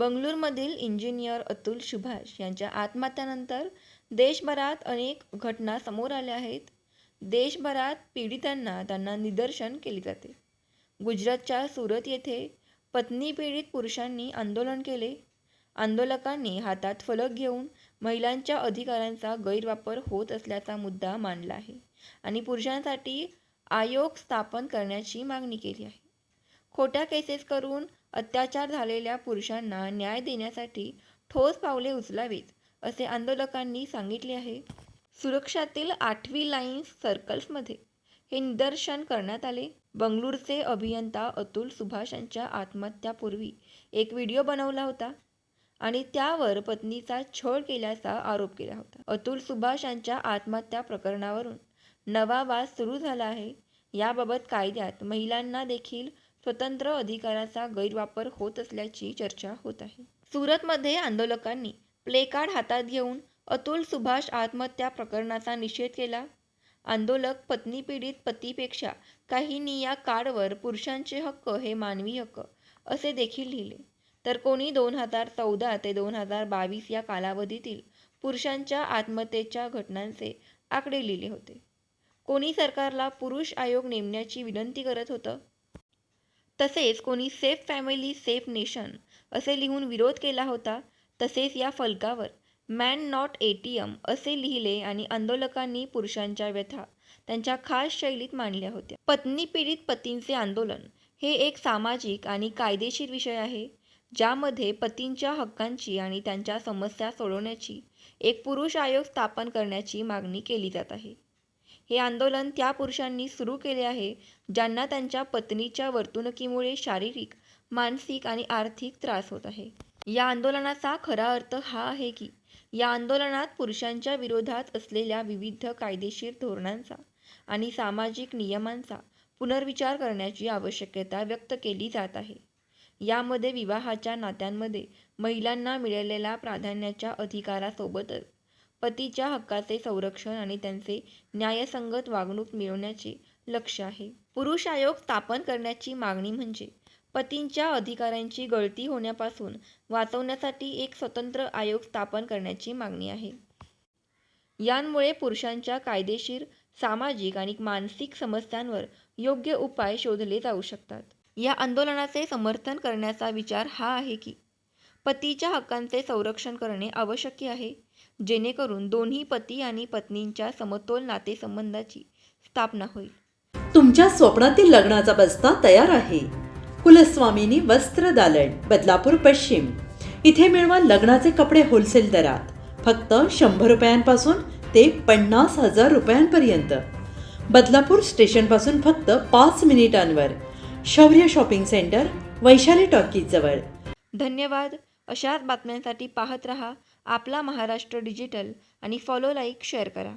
बंगळुरूमधील engineer Atul Subhash यांच्या आत्महत्यानंतर देशभरात अनेक घटना समोर आल्या आहेत. देशभरात पीडितांना त्यांना निदर्शन केले जाते. गुजरातच्या सुरत येथे पत्नी पीडित पुरुषांनी आंदोलन केले. आंदोलकांनी हातात फलक घेऊन महिलांच्या अधिकारांचा गैरवापर होत असल्याचा मुद्दा मांडला आहे आणि पुरुषांसाठी आयोग स्थापन करण्याची मागणी केली आहे. खोट्या केसेस करून अत्याचार झालेल्या पुरुषांना न्याय देण्यासाठी ठोस पावले उचलावीत असे आंदोलकांनी सांगितले आहे. सुरक्षातील आठवी लाईन्स सर्कल्समध्ये हे निदर्शन करण्यात आले. बंगळुरूचे अभियंता अतुल सुभाष यांच्या आत्महत्यापूर्वी एक व्हिडिओ बनवला होता आणि त्यावर पत्नीचा छळ केल्याचा आरोप केला होता. अतुल सुभाष यांच्या आत्महत्या प्रकरणावरून नवा वाद सुरू झाला आहे. याबाबत कायद्यात महिलांना देखील स्वतंत्र अधिकाराचा गैरवापर होत असल्याची चर्चा होत आहे. सुरतमध्ये आंदोलकांनी प्लेकार्ड हातात घेऊन अतुल सुभाष आत्महत्या प्रकरणाचा निषेध केला. आंदोलक पत्नी पीडित पतीपेक्षा काहींनी या कार्डवर पुरुषांचे हक्क हे मानवी हक्क असे देखील लिहिले. तर कोणी दोन हजार चौदा ते दोन हजार बावीस या कालावधीतील पुरुषांच्या आत्महत्येच्या घटनांचे आकडे लिहिले होते. कोणी सरकारला पुरुष आयोग नेमण्याची विनंती करत होतं? तसेच कोणी सेफ फॅमिली सेफ नेशन असे लिहून विरोध केला होता तसेच या फलकावर man not A T M असे लिहिले आणि आंदोलकांनी पुरुषांच्या व्यथा त्यांच्या खास शैलीत मांडल्या होत्या. पत्नी पीडित पतींचे आंदोलन हे एक सामाजिक आणि कायदेशीर विषय आहे ज्यामध्ये पतींच्या हक्कांची आणि त्यांच्या समस्या सोडवण्याची एक पुरुष आयोग स्थापन करण्याची मागणी केली जात आहे. हे आंदोलन त्या पुरुषांनी सुरू केले आहे ज्यांना त्यांच्या पत्नीच्या वर्तणुकीमुळे शारीरिक मानसिक आणि आर्थिक त्रास होत आहे. या आंदोलनाचा खरा अर्थ हा आहे की या आंदोलनात पुरुषांच्या विरोधात असलेल्या विविध कायदेशीर धोरणांचा आणि सामाजिक नियमांचा पुनर्विचार करण्याची आवश्यकता व्यक्त केली जात आहे. यामध्ये विवाहाच्या नात्यांमध्ये महिलांना मिळालेल्या प्राधान्याच्या अधिकारासोबतच पतीच्या हक्काचे संरक्षण आणि त्यांचे न्यायसंगत वागणूक मिळवण्याचे लक्ष आहे. पुरुष आयोग स्थापन करण्याची मागणी म्हणजे पतींच्या अधिकारांची गळती होण्यापासून वाचवण्यासाठी एक स्वतंत्र आयोग स्थापन करण्याची मागणी आहे. यांमुळे पुरुषांच्या कायदेशीर सामाजिक आणि मानसिक समस्यांवर योग्य उपाय शोधले जाऊ शकतात. या आंदोलनाचे समर्थन करण्याचा विचार हा आहे की पतीच्या हक्कांचे संरक्षण करणे आवश्यक आहे. जेणेकरून दोन्ही पती आणि पत्नींच्या समतोल नातेसंबंधाची स्थापना होईल. तुमच्या स्वप्नातील लग्नाचा बस्ता तयार आहे. कुलस्वामिनी वस्त्र दालण बदलापूर पश्चिम. इथे मिळवा लग्नाचे कपडे होलसेल दरात. फक्त शंभर रुपयांपासून ते पन्नास हजार रुपयांपर्यंत. बदलापूर स्टेशनपासून फक्त पाच मिनिटांवर. शौर्य शॉपिंग सेंटर वैशाली टॉकीज जवळ धन्यवाद. अशाच बातम्यांसाठी पाहत रहा. आपला महाराष्ट्र डिजिटल आणि फॉलो लाईक शेअर करा.